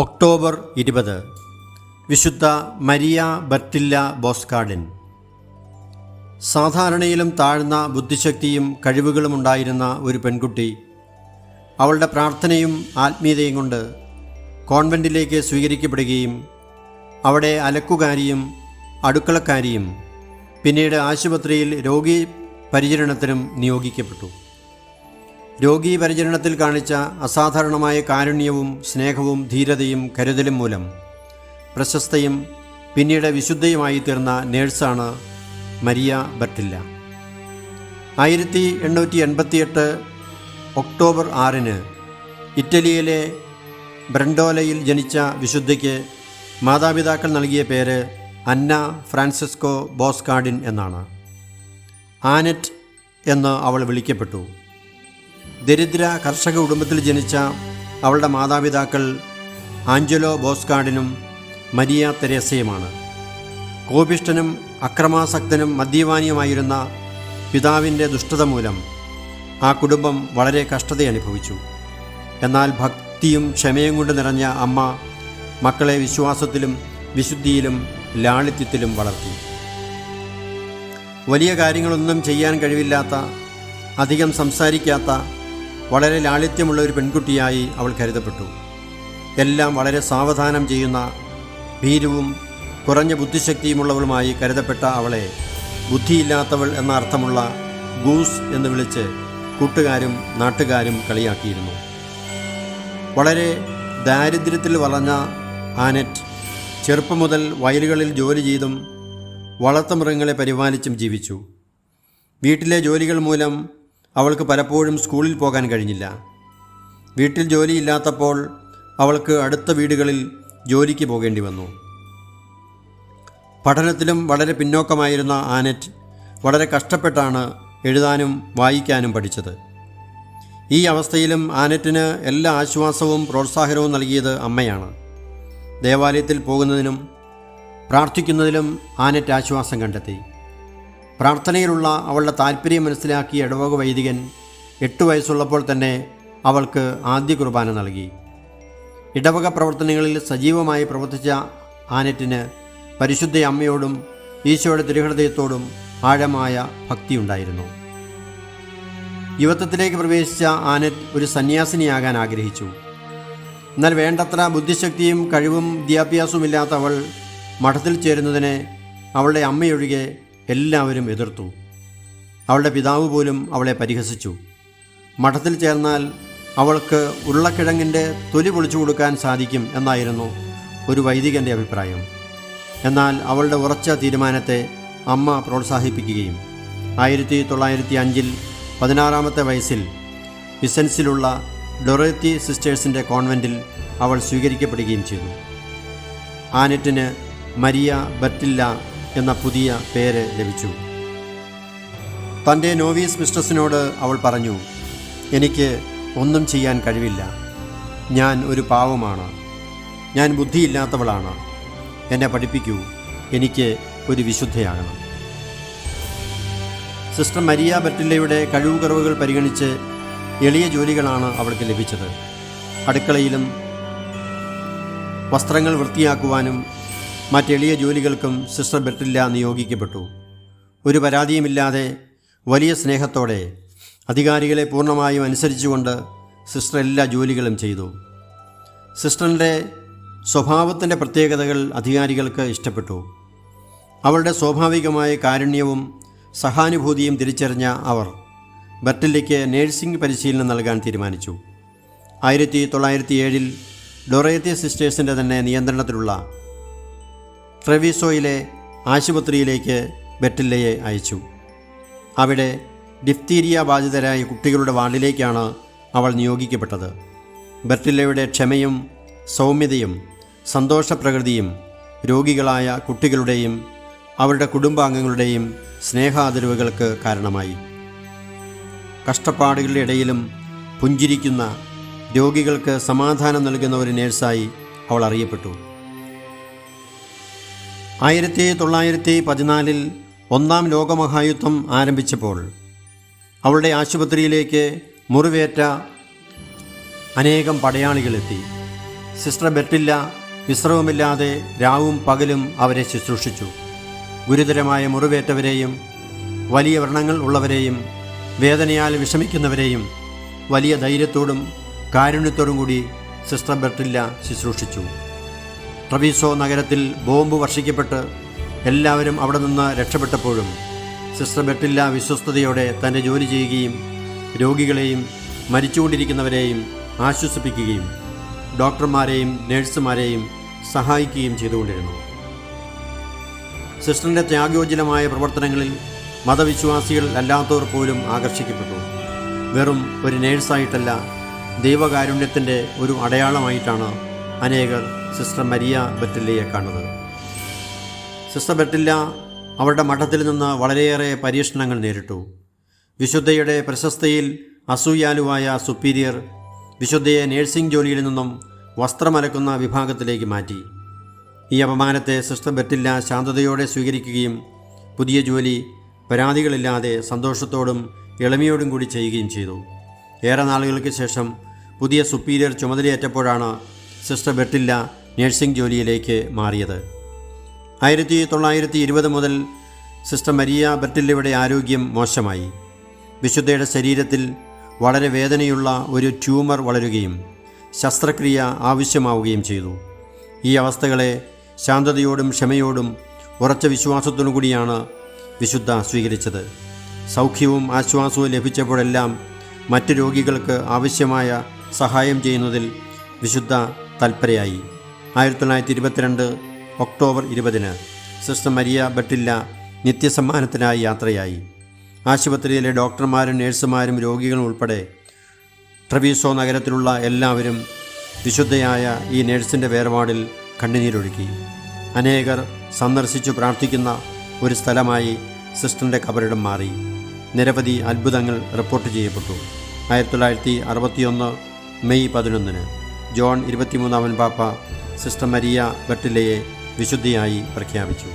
October ഇരുപത്. വിശുദ്ധ Maria ബർട്ടില്ല ബോസ്കാർഡിൻ സാധാരണയിലും താഴ്ന്ന ബുദ്ധിശക്തിയും കഴിവുകളും ഉണ്ടായിരുന്ന ഒരു പെൺകുട്ടി അവളുടെ പ്രാർത്ഥനയും ആത്മീയതയും കൊണ്ട് കോൺവെന്റിലേക്ക് സ്വീകരിക്കപ്പെടുകയും അവിടെ അലക്കുകാരിയും അടുക്കളക്കാരിയും പിന്നീട് ആശുപത്രിയിൽ രോഗി പരിചരണത്തിനും നിയോഗിക്കപ്പെട്ടു. രോഗീ പരിചരണത്തിൽ കാണിച്ച അസാധാരണമായ കാരുണ്യവും സ്നേഹവും ധീരതയും കരുതലും മൂലം പ്രശസ്തയും പിന്നീട് വിശുദ്ധയുമായി തീർന്ന നേഴ്സാണ് മരിയ ബർട്ടില്ല. ആയിരത്തി എണ്ണൂറ്റി എൺപത്തിയെട്ട് ഒക്ടോബർ ആറിന് ഇറ്റലിയിലെ ബ്രണ്ടോലയിൽ ജനിച്ച വിശുദ്ധയ്ക്ക് മാതാപിതാക്കൾ നൽകിയ പേര് അന്ന ഫ്രാൻസിസ്കോ ബോസ്കാർഡിൻ എന്നാണ്. ആനറ്റ് എന്ന് അവൾ വിളിക്കപ്പെട്ടു. ദരിദ്ര കർഷക കുടുംബത്തിൽ ജനിച്ച അവളുടെ മാതാപിതാക്കൾ ആഞ്ചലോ ബോസ്കാർഡിനും മരിയ തെരേസയുമാണ്. കോപിഷ്ടനും അക്രമാസക്തനും മദ്യപാനിയുമായിരുന്ന പിതാവിന്റെ ദുഷ്ടത മൂലം ആ കുടുംബം വളരെ കഷ്ടത അനുഭവിച്ചു. എന്നാൽ ഭക്തിയും ക്ഷമയും കൊണ്ട് നിറഞ്ഞ അമ്മ മക്കളെ വിശ്വാസത്തിലും വിശുദ്ധിയിലും ലാളിത്യത്തിലും വളർത്തി. വലിയ കാര്യങ്ങളൊന്നും ചെയ്യാൻ കഴിവില്ലാത്ത അധികം സംസാരിക്കാത്ത വളരെ ലാളിത്യമുള്ള ഒരു പെൺകുട്ടിയായി അവൾ കരുതപ്പെട്ടു. എല്ലാം വളരെ സാവധാനം ചെയ്യുന്ന ഭീരുവും കുറഞ്ഞ ബുദ്ധിശക്തിയുമുള്ളവളുമായി കരുതപ്പെട്ട അവളെ ബുദ്ധിയില്ലാത്തവൾ എന്ന അർത്ഥമുള്ള ഗൂസ് എന്ന് വിളിച്ച് കൂട്ടുകാരും നാട്ടുകാരും കളിയാക്കിയിരുന്നു. വളരെ ദാരിദ്ര്യത്തിൽ വളഞ്ഞ ആനറ്റ് ചെറുപ്പം മുതൽ വയലുകളിൽ ജോലി ചെയ്തും വളർത്തുമൃഗങ്ങളെ പരിപാലിച്ചും ജീവിച്ചു. വീട്ടിലെ ജോലികൾ മൂലം അവൾക്ക് പലപ്പോഴും സ്കൂളിൽ പോകാൻ കഴിഞ്ഞില്ല. വീട്ടിൽ ജോലിയില്ലാത്തപ്പോൾ അവൾക്ക് അടുത്ത വീടുകളിൽ ജോലിക്ക് പോകേണ്ടി വന്നു. പഠനത്തിലും വളരെ പിന്നോക്കമായിരുന്ന ആനറ്റ് വളരെ കഷ്ടപ്പെട്ടാണ് എഴുതാനും വായിക്കാനും പഠിച്ചത്. ഈ അവസ്ഥയിലും ആനറ്റിന് എല്ലാ ആശ്വാസവും പ്രോത്സാഹനവും നൽകിയത് അമ്മയാണ്. ദേവാലയത്തിൽ പോകുന്നതിനും പ്രാർത്ഥിക്കുന്നതിലും ആനറ്റ് ആശ്വാസം കണ്ടെത്തി. പ്രാർത്ഥനയിലുള്ള അവളുടെ താല്പര്യം മനസ്സിലാക്കിയ ഇടവക വൈദികൻ എട്ട് വയസ്സുള്ളപ്പോൾ തന്നെ അവൾക്ക് ആദ്യ കുർബാന നൽകി. ഇടവക പ്രവർത്തനങ്ങളിൽ സജീവമായി പ്രവർത്തിച്ച ആനറ്റിന് പരിശുദ്ധ അമ്മയോടും ഈശോയുടെ തിരുഹൃദയത്തോടും ആഴമായ ഭക്തിയുണ്ടായിരുന്നു. യുവത്വത്തിലേക്ക് പ്രവേശിച്ച ആനറ്റ് ഒരു സന്യാസിനിയാകാൻ ആഗ്രഹിച്ചു. എന്നാൽ വേണ്ടത്ര ബുദ്ധിശക്തിയും കഴിവും വിദ്യാഭ്യാസവുമില്ലാത്ത അവൾ മഠത്തിൽ ചേരുന്നതിന് അവളുടെ അമ്മയൊഴികെ എല്ലാവരും എതിർത്തു. അവളുടെ പിതാവ് പോലും അവളെ പരിഹസിച്ചു. മഠത്തിൽ ചേർന്നാൽ അവൾക്ക് ഉരുളക്കിഴങ്ങിന്റെ തൊലി പൊളിച്ചു കൊടുക്കാൻ സാധിക്കും എന്നായിരുന്നു ഒരു വൈദികന്റെ അഭിപ്രായം. എന്നാൽ അവളുടെ ഉറച്ച തീരുമാനത്തെ അമ്മ പ്രോത്സാഹിപ്പിക്കുകയും ആയിരത്തി തൊള്ളായിരത്തി അഞ്ചിൽ പതിനാറാമത്തെ വയസ്സിൽ വിസൻസിലുള്ള ഡൊറേത്തി സിസ്റ്റേഴ്സിന്റെ കോൺവെന്റിൽ അവൾ സ്വീകരിക്കപ്പെടുകയും ചെയ്തു. ആനറ്റിന് മരിയ ബറ്റില്ല എന്ന പുതിയ പേര് ലഭിച്ചു. തന്റെ നോവീസ് മിസ്ട്രസിനോട് അവൾ പറഞ്ഞു എനിക്ക് ഒന്നും ചെയ്യാൻ കഴിവില്ല. ഞാൻ ഒരു പാവമാണ്. ഞാൻ ബുദ്ധിയില്ലാത്തവളാണ്. എന്നെ പഠിപ്പിക്കൂ. എനിക്ക് ഒരു വിശുദ്ധയാകണം. സിസ്റ്റർ മരിയ ബറ്റില്ലയുടെ കഴിവുകറവുകൾ പരിഗണിച്ച് എളിയ ജോലികളാണ് അവൾക്ക് ലഭിച്ചത്. അടുക്കളയിലും വസ്ത്രങ്ങൾ വൃത്തിയാക്കുവാനും മറ്റെളിയ ജോലികൾക്കും സിസ്റ്റർ ബെർട്ടില്ല നിയോഗിക്കപ്പെട്ടു. ഒരു പരാതിയുമില്ലാതെ വലിയ സ്നേഹത്തോടെ അധികാരികളെ പൂർണമായും അനുസരിച്ചുകൊണ്ട് സിസ്റ്റർ എല്ലാ ജോലികളും ചെയ്തു. സിസ്റ്ററിന്റെ സ്വഭാവത്തിന്റെ പ്രത്യേകതകൾ അധികാരികൾക്ക് ഇഷ്ടപ്പെട്ടു. അവളുടെ സ്വാഭാവികമായ കാരുണ്യവും സഹാനുഭൂതിയും തിരിച്ചറിഞ്ഞ അവർ ബർട്ടില്ലയ്ക്ക് നേഴ്സിംഗ് പരിശീലനം നൽകാൻ തീരുമാനിച്ചു. ആയിരത്തി തൊള്ളായിരത്തി ഏഴിൽ ഡൊറേത്തി സിസ്റ്റേഴ്സിന്റെ തന്നെ നിയന്ത്രണത്തിലുള്ള ട്രെവിസോയിലെ ആശുപത്രിയിലേക്ക് ബെറ്റില്ലയെ അയച്ചു. അവിടെ ഡിഫ്തീരിയ ബാധിതരായ കുട്ടികളുടെ വാർഡിലേക്കാണ് അവൾ നിയോഗിക്കപ്പെട്ടത്. ബെർട്ടില്ലയുടെ ക്ഷമയും സൗമ്യതയും സന്തോഷപ്രകൃതിയും രോഗികളായ കുട്ടികളുടെയും അവരുടെ കുടുംബാംഗങ്ങളുടെയും സ്നേഹാദരവുകൾക്ക് കാരണമായി. കഷ്ടപ്പാടുകളുടെ ഇടയിലും പുഞ്ചിരിക്കുന്ന രോഗികൾക്ക് സമാധാനം നൽകുന്ന ഒരു നേഴ്സായി അവൾ അറിയപ്പെട്ടു. ആയിരത്തി തൊള്ളായിരത്തി പതിനാലിൽ ഒന്നാം ലോകമഹായുദ്ധം ആരംഭിച്ചപ്പോൾ അവളുടെ ആശുപത്രിയിലേക്ക് മുറിവേറ്റ അനേകം പടയാളികളെത്തി. സിസ്റ്റർ ബെറ്റില്ല വിശ്രമമില്ലാതെ രാവും പകലും അവരെ ശുശ്രൂഷിച്ചു. ഗുരുതരമായ മുറിവേറ്റവരെയും വലിയ വ്രണങ്ങൾ ഉള്ളവരെയും വേദനയാൽ വിഷമിക്കുന്നവരെയും വലിയ ധൈര്യത്തോടും കാരുണ്യത്തോടും കൂടി സിസ്റ്റർ ബെർട്ടില്ല ശുശ്രൂഷിച്ചു. ട്രവീസോ നഗരത്തിൽ ബോംബ് വർഷിക്കപ്പെട്ട് എല്ലാവരും അവിടെ നിന്ന് രക്ഷപ്പെട്ടപ്പോഴും സിസ്റ്റർ ബെട്ടില്ല വിശ്വസ്തയോടെ തന്റെ ജോലി ചെയ്യുകയും രോഗികളെയും മരിച്ചുകൊണ്ടിരിക്കുന്നവരെയും ആശ്വസിപ്പിക്കുകയും ഡോക്ടർമാരെയും നേഴ്സുമാരെയും സഹായിക്കുകയും ചെയ്തുകൊണ്ടിരുന്നു. സിസ്റ്ററിന്റെ ത്യാഗോജ്ജലമായ പ്രവർത്തനങ്ങളിൽ മതവിശ്വാസികൾ അല്ലാത്തവർ പോലും ആകർഷിക്കപ്പെട്ടു. വെറും ഒരു നേഴ്സായിട്ടല്ല ദൈവകാരുണ്യത്തിന്റെ ഒരു അടയാളമായിട്ടാണ് അനേകർ സിസ്റ്റർ മരിയ ബെറ്റില്ലയെ കാണുന്നത്. സിസ്റ്റർ ബെറ്റില്ല അവരുടെ മഠത്തിൽ നിന്ന് വളരെയേറെ പരീക്ഷണങ്ങൾ നേരിട്ടു. വിശുദ്ധയുടെ പ്രശസ്തിയിൽ അസൂയാലുവായ സുപ്പീരിയർ വിശുദ്ധയെ നേഴ്സിംഗ് ജോലിയിൽ നിന്നും വസ്ത്രമലക്കുന്ന വിഭാഗത്തിലേക്ക് മാറ്റി. ഈ അപമാനത്തെ സിസ്റ്റർ ബെറ്റില്ല ശാന്തതയോടെ സ്വീകരിക്കുകയും പുതിയ ജോലി പരാതികളില്ലാതെ സന്തോഷത്തോടും എളിമയോടും കൂടി ചെയ്യുകയും ചെയ്തു. ഏറെ നാളുകൾക്ക് ശേഷം പുതിയ സുപ്പീരിയർ ചുമതലയേറ്റപ്പോഴാണ് സിസ്റ്റർ ബെട്ടില്ല നഴ്സിംഗ് ജോലിയിലേക്ക് മാറിയത്. ആയിരത്തി തൊള്ളായിരത്തി ഇരുപത് മുതൽ സിസ്റ്റർ മരിയ ബെർട്ടില്ലയുടെ ആരോഗ്യം മോശമായി. വിശുദ്ധയുടെ ശരീരത്തിൽ വളരെ വേദനയുള്ള ഒരു ട്യൂമർ വളരുകയും ശസ്ത്രക്രിയ ആവശ്യമാവുകയും ചെയ്തു. ഈ അവസ്ഥകളെ ശാന്തതയോടും ക്ഷമയോടും ഉറച്ച വിശ്വാസത്തോടു കൂടിയാണ് വിശുദ്ധ സ്വീകരിച്ചത്. സൗഖ്യവും ആശ്വാസവും ലഭിച്ചപ്പോഴെല്ലാം മറ്റ് രോഗികൾക്ക് ആവശ്യമായ സഹായം ചെയ്യുന്നതിൽ വിശുദ്ധ തൽപരയായി. ആയിരത്തി തൊള്ളായിരത്തി ഇരുപത്തിരണ്ട് ഒക്ടോബർ ഇരുപതിന് സിസ്റ്റർ മരിയ ബട്ടില്ല നിത്യസമ്മാനത്തിനായി യാത്രയായി. ആശുപത്രിയിലെ ഡോക്ടർമാരും നഴ്സുമാരും രോഗികളും ഉൾപ്പെടെ ട്രവീസോ നഗരത്തിലുള്ള എല്ലാവരും വിശുദ്ധയായ ഈ നഴ്സിന്റെ വേർപാടിൽ കണ്ണുനീരൊഴുക്കി അനേകർ സന്ദർശിച്ചു പ്രാർത്ഥിക്കുന്ന ഒരു സ്ഥലമായി സിസ്റ്ററിന്റെ കബറിടം മാറി. നിരവധി അത്ഭുതങ്ങൾ റിപ്പോർട്ട് ചെയ്യപ്പെട്ടു. ആയിരത്തി തൊള്ളായിരത്തി അറുപത്തിയൊന്ന് മെയ് പതിനൊന്നിന്. ജോൺ ഇരുപത്തിമൂന്നാമൻ പാപ്പ സിസ്റ്റർ മരിയ ബട്ടിലയെ വിശുദ്ധിയായി പ്രഖ്യാപിച്ചു.